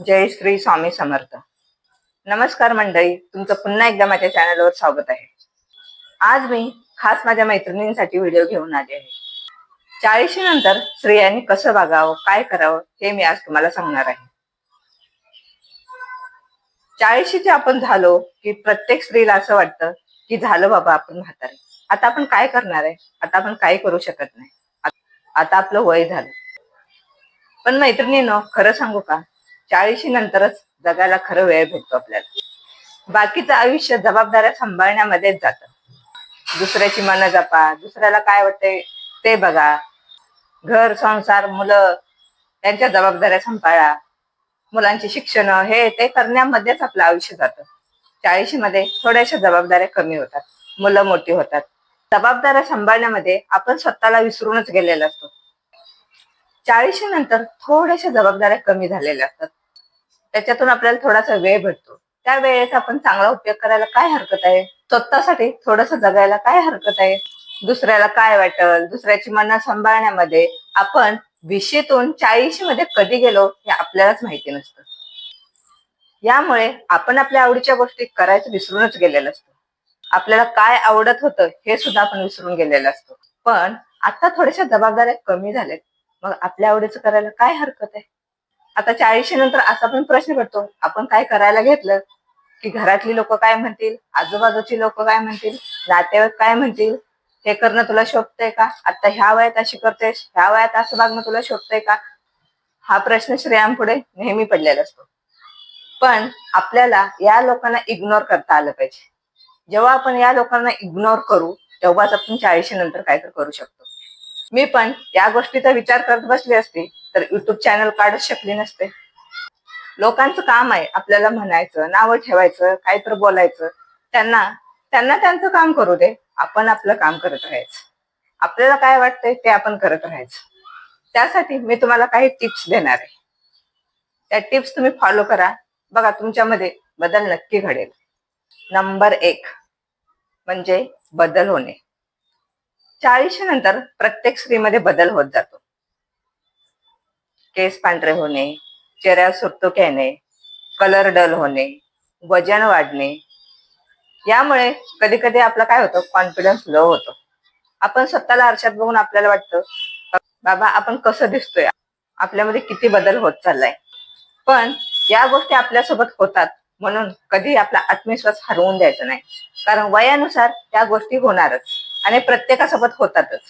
जय श्री स्वामी समर्थ. नमस्कार मंडळी तुमचं पुन्हा एकदा माझ्या चॅनलवर स्वागत आहे. आज मी खास माझ्या मैत्रिणींसाठी व्हिडिओ घेऊन आले आहे. चाळीशी नंतर स्त्रियांनी कसं वागावं काय करावं हे मी आज तुम्हाला सांगणार आहे. चाळीशीचे आपण झालो की प्रत्येक स्त्रीला असं वाटतं की झालं बाबा आपण म्हातारे. आता आपण काय करणार आहे? आता आपण काही करू शकत नाही. आता आपलं वय झालं. पण मैत्रिणीनं खरं सांगू का? चाळीशी नंतरच जगायला खरं वेळ भेटतो आपल्याला. बाकीचं आयुष्य जबाबदाऱ्या सांभाळण्यामध्येच जात. दुसऱ्याची मन जपा दुसऱ्याला काय वाटतंय ते बघा. घर संसार मुलं त्यांच्या जबाबदाऱ्या सांभाळा. मुलांची शिक्षण हे ते करण्यामध्येच आपलं आयुष्य जातं. चाळीशी मध्ये थोड्याशा जबाबदाऱ्या कमी होतात. मुलं मोठी होतात. जबाबदाऱ्या सांभाळण्यामध्ये आपण स्वतःला विसरूनच गेलेलो असतो. चाळीशी नंतर थोड्याशा जबाबदाऱ्या कमी झालेल्या असतात. त्याच्यातून आपल्याला थोडासा वेळ भेटतो. त्या वेळेचा आपण चांगला उपयोग करायला काय हरकत आहे? स्वतःसाठी थोडस जगायला काय हरकत आहे? दुसऱ्याला काय वाटल? दुसऱ्याची मनं सांभाळण्यामध्ये आपण विशीतून चाळीशी मध्ये कधी गेलो हे आपल्यालाच माहिती नसतं. यामुळे आपण आपल्या आवडीच्या गोष्टी करायचं विसरूनच गेलेलं असतो. आपल्याला काय आवडत होतं हे सुद्धा आपण विसरून गेलेलं असतो. पण आता थोड्याशा जबाबदाऱ्या कमी झाल्यात. मग आपल्या आवडीचं करायला काय हरकत आहे? आता चाळीशी नंतर असा पण प्रश्न पडतो आपण काय करायला घेतलं? की घरातली लोक काय म्हणतील? आजूबाजूची लोक काय म्हणतील? नातेवाईक काय म्हणतील? हे करणं तुला शोभतंय का? आता ह्या वयात अशी करतेस ह्या वयात असं वागणं तुला शोभतंय का? हा प्रश्न श्रेयांपुढे नेहमी पडलेला असतो. पण आपल्याला या लोकांना इग्नोर करता आलं पाहिजे. जेव्हा आपण या लोकांना इग्नोर करू तेव्हाच आपण चाळीशी नंतर काहीतरी करू शकतो. मी पण या गोष्टीचा विचार करत बसली असते तर युट्यूब चॅनल काढूच शकली नसते. लोकांचं काम आहे आपल्याला म्हणायचं नावं ठेवायचं काहीतरी बोलायचं. त्यांना त्यांना त्यांचं काम करू दे आपण आपलं काम करत राहायचं. आपल्याला काय वाटतंय ते आपण करत राहायचं. त्यासाठी मी तुम्हाला काही टिप्स देणार आहे. त्या टिप्स तुम्ही फॉलो करा. बघा तुमच्यामध्ये बदल नक्की घडेल. नंबर एक म्हणजे बदल होणे. चाळीसच्या नंतर प्रत्येक स्त्रीमध्ये बदल होत जातो. केस पांढरे होणे चेहऱ्यावर सुरतूक येणे कलर डल होणे वजन वाढणे यामुळे कधी कधी आपला काय होतं कॉन्फिडन्स लो होतो. आपण स्वतःला आरशात बघून आपल्याला वाटतं बाबा आपण कसं दिसतोय? आपल्यामध्ये किती बदल होत चाललाय? पण या गोष्टी आपल्यासोबत होतात म्हणून कधी आपला आत्मविश्वास हरवून द्यायचा नाही. कारण वयानुसार त्या गोष्टी होणारच. आणि प्रत्येकासोबत होतातच.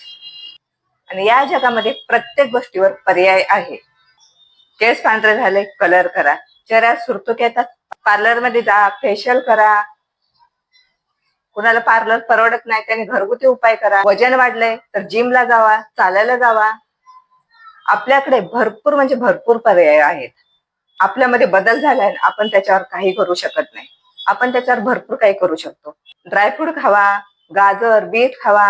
आणि या जगामध्ये प्रत्येक गोष्टीवर पर्याय आहे. केस पांढरे झाले कलर करा. चेहऱ्यात सुरतुक येतात. पार्लरमध्ये जा फेशियल करा. कुणाला पार्लर परवडत नाही त्याने घरगुती उपाय करा. वजन वाढलंय तर जिमला जावा चालायला जावा. आपल्याकडे भरपूर म्हणजे भरपूर पर्याय आहेत. आपल्यामध्ये बदल झालाय आपण त्याच्यावर काही करू शकत नाही. आपण त्याच्यावर भरपूर काही करू शकतो. ड्रायफ्रूट खावा. गाजर बीट खावा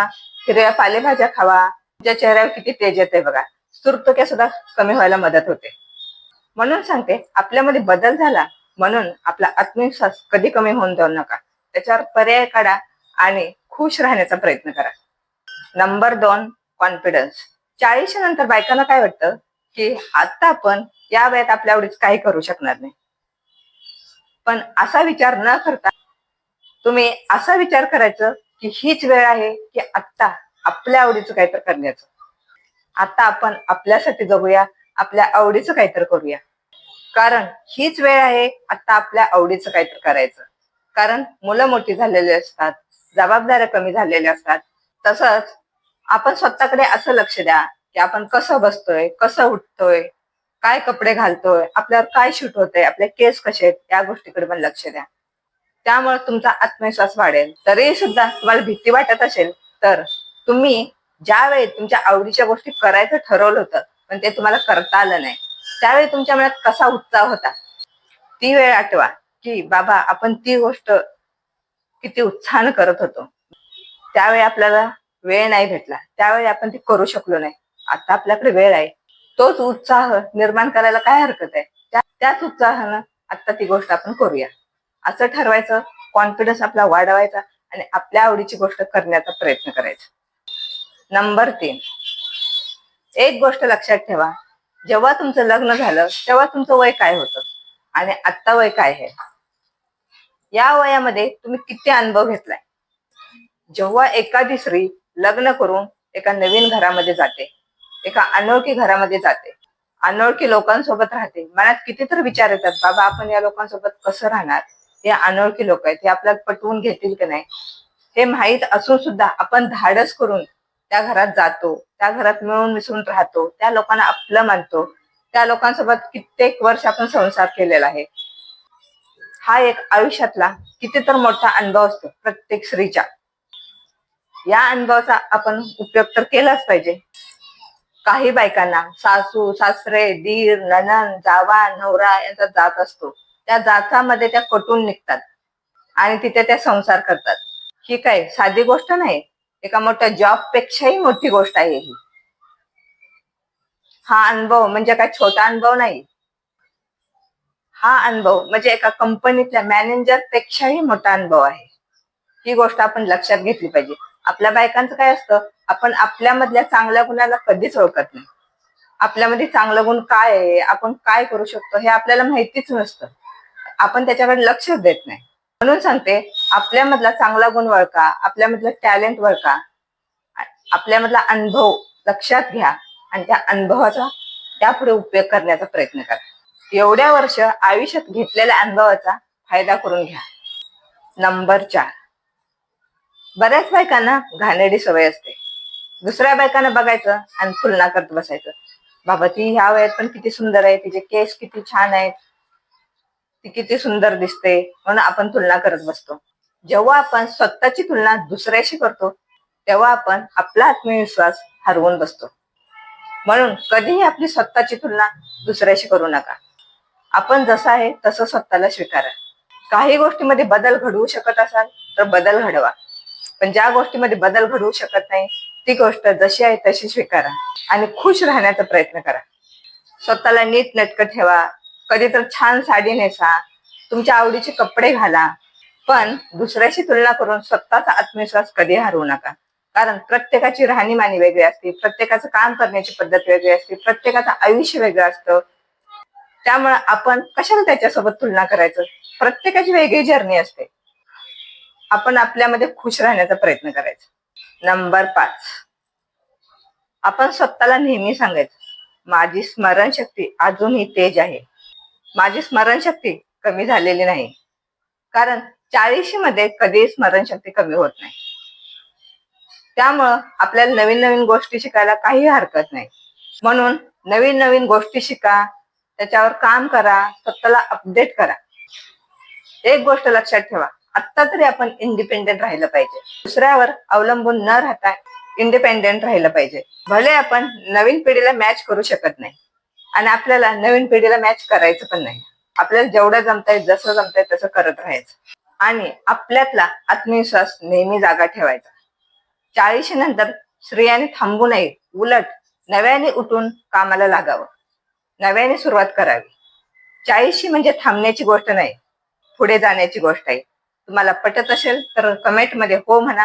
हिरव्या पालेभाज्या खावा तुमच्या चेहऱ्यावर किती तेज येते बघा. सुरतुक्या सुद्धा कमी व्हायला मदत होते. म्हणून सांगते आपल्यामध्ये बदल झाला म्हणून आपला आत्मविश्वास कधी कमी होऊन जाऊ नका. त्याच्यावर पर्याय काढा आणि खुश राहण्याचा प्रयत्न करा. नंबर दोन कॉन्फिडन्स चाळीसच्या नंतर बायकांना काय वाटतं? की आता आपण या वयात आपल्या आवडीच काही करू शकणार नाही. पण असा विचार न करता तुम्ही असा विचार करायचं की हीच वेळ आहे की आत्ता आपल्या आवडीचं काहीतरी करण्याचं. आता आपण आपल्यासाठी जगूया आपल्या आवडीचं काहीतरी करूया. कारण हीच वेळ आहे आता आपल्या आवडीचं काहीतरी करायचं. कारण मुलं मोठी झालेली असतात जबाबदाऱ्या कमी झालेल्या असतात. तसंच आपण स्वतःकडे असं लक्ष द्या की आपण कसं बसतोय कसं उठतोय काय कपडे घालतोय आपल्यावर काय शूट होतंय आपले केस कसे आहेत या गोष्टीकडे पण लक्ष द्या. त्यामुळे तुमचा आत्मविश्वास वाढेल. तरी सुद्धा तुम्हाला भीती वाटत असेल तर तुम्ही ज्या वेळी तुमच्या आवडीच्या गोष्टी करायचं ठरवलं होतं पण ते तुम्हाला करता आलं नाही. त्यावेळी तुमच्या मनात कसा उत्साह होता? ती वेळ आठवा की बाबा आपण ती गोष्ट किती उत्साहानं करत होतो. त्यावेळी आपल्याला वेळ नाही भेटला. त्यावेळी आपण ती करू शकलो नाही. आता आपल्याकडे वेळ आहे. तोच उत्साह निर्माण करायला काय हरकत आहे? त्या- त्याच उत्साहानं आता ती गोष्ट आपण करूया. असं ठरवायचं कॉन्फिडन्स आपला वाढवायचा आणि आपल्या आवडीची गोष्ट करण्याचा प्रयत्न करायचा. नंबर तीन. एक गोष्ट लक्षात ठेवा. जेव्हा तुमचं लग्न झालं तेव्हा तुमचं वय काय होतं? आणि आत्ता वय काय आहे? या वयामध्ये तुम्ही किती अनुभव घेतलाय? जेव्हा एखादी स्त्री लग्न करून एका नवीन घरामध्ये जाते एका अनोळखी घरामध्ये जाते अनोळखी लोकांसोबत राहते मनात किती तर विचार येतात बाबा आपण या लोकांसोबत कसं राहणार? हे अनोळखी लोक आहेत. हे आपल्याला पटवून घेतील की नाही? हे माहीत असून सुद्धा आपण धाडस करून त्या घरात जातो. त्या घरात मिळून मिसळून राहतो. त्या लोकांना आपलं मानतो. त्या लोकांसोबत कित्येक वर्ष आपण संसार केलेला आहे. हा एक आयुष्यातला किती तर मोठा अनुभव असतो प्रत्येक स्त्रीच्या. या अनुभवाचा आपण उपयोग तर केलाच पाहिजे. काही बायकांना सासू सासरे दीर ननन जावा नवरा यांचा जात असतो. त्या जाचामध्ये त्या कटून निघतात. आणि तिथे त्या संसार करतात. ही काय साधी गोष्ट नाही. एका मोठ्या जॉब पेक्षाही मोठी गोष्ट आहे ही. हा अनुभव म्हणजे काय छोटा अनुभव नाही. हा अनुभव म्हणजे एका कंपनीतल्या मॅनेजर पेक्षाही मोठा अनुभव आहे. ही गोष्ट आपण लक्षात घेतली पाहिजे. आपल्या बायकांचं काय असतं आपण आपल्यामधल्या चांगल्या गुणाला कधीच ओळखत नाही. आपल्यामध्ये चांगलं गुण काय आहे आपण काय करू शकतो हे आपल्याला माहितीच नसतं. आपण त्याच्याकडे लक्षच देत नाही. म्हणून सांगते आपल्यामधला चांगला गुण वळका आपल्यामधलं टॅलेंट वळका आपल्यामधला अनुभव लक्षात घ्या आणि त्या अनुभवाचा त्यापुढे उपयोग करण्याचा प्रयत्न करा. एवढ्या वर्ष आयुष्यात घेतलेल्या अनुभवाचा फायदा करून घ्या. नंबर चार. बऱ्याच बायकांना घाणेरडी सवय असते. दुसऱ्या बायकांना बघायचं आणि तुलना करत बसायचं. बाबा ती ह्या वयात पण किती सुंदर आहे तिचे केस किती छान आहेत. ती किती सुंदर दिसते म्हणून आपण तुलना करत बसतो. जेव्हा आपण स्वतःची तुलना दुसऱ्याशी करतो तेव्हा आपण आपला आत्मविश्वास हरवून बसतो. म्हणून कधीही आपली स्वतःची तुलना दुसऱ्याशी करू नका. आपण जसं आहे तसं स्वतःला स्वीकारा. काही गोष्टीमध्ये बदल घडवू शकत असाल तर बदल घडवा. पण ज्या गोष्टीमध्ये बदल घडवू शकत नाही ती गोष्ट जशी आहे तशी स्वीकारा आणि खुश राहण्याचा प्रयत्न करा. स्वतःला नीट नटकं ठेवा कधी तर छान साडी नेसा तुमच्या आवडीचे कपडे घाला पण दुसऱ्याशी तुलना करून स्वतःचा आत्मविश्वास कधी हरवू नका. कारण प्रत्येकाची राहणीमानी वेगळी असते प्रत्येकाचं काम करण्याची पद्धत वेगळी असते प्रत्येकाचं आयुष्य वेगळं असतं. त्यामुळे आपण कशाला त्याच्यासोबत तुलना करायचं? प्रत्येकाची वेगळी जर्नी असते. आपण आपल्यामध्ये खुश राहण्याचा प्रयत्न करायचा. नंबर पाच. आपण स्वतःला नेहमी सांगायचं माझी स्मरणशक्ती अजूनही तेज आहे. माझी स्मरणशक्ती कमी झालेली नाही. कारण चाळीशी मध्ये कधीही स्मरणशक्ती कमी होत नाही. त्यामुळं आपल्याला नवीन नवीन गोष्टी शिकायला काही हरकत नाही. म्हणून नवीन नवीन गोष्टी शिका त्याच्यावर काम करा स्वतःला अपडेट करा. एक गोष्ट लक्षात ठेवा आत्ता तरी आपण इंडिपेंडेंट राहिलं पाहिजे. दुसऱ्यावर अवलंबून न राहता इंडिपेंडेंट राहिलं पाहिजे. भले आपण नवीन पिढीला मॅच करू शकत नाही. आणि आपल्याला नवीन पिढीला मॅच करायचं पण नाही. आपल्याला जेवढं जमताय जसं जमताय तसं करत राहायचं. आणि आपल्यातला आत्मविश्वास नेहमी जागा ठेवायचा. चाळीशी नंतर स्त्रियांनी थांबू नये उलट नव्याने उठून कामाला लागावं. नव्याने सुरुवात करावी. चाळीशी म्हणजे थांबण्याची गोष्ट नाही पुढे जाण्याची गोष्ट आहे. तुम्हाला पटत असेल तर कमेंटमध्ये हो म्हणा.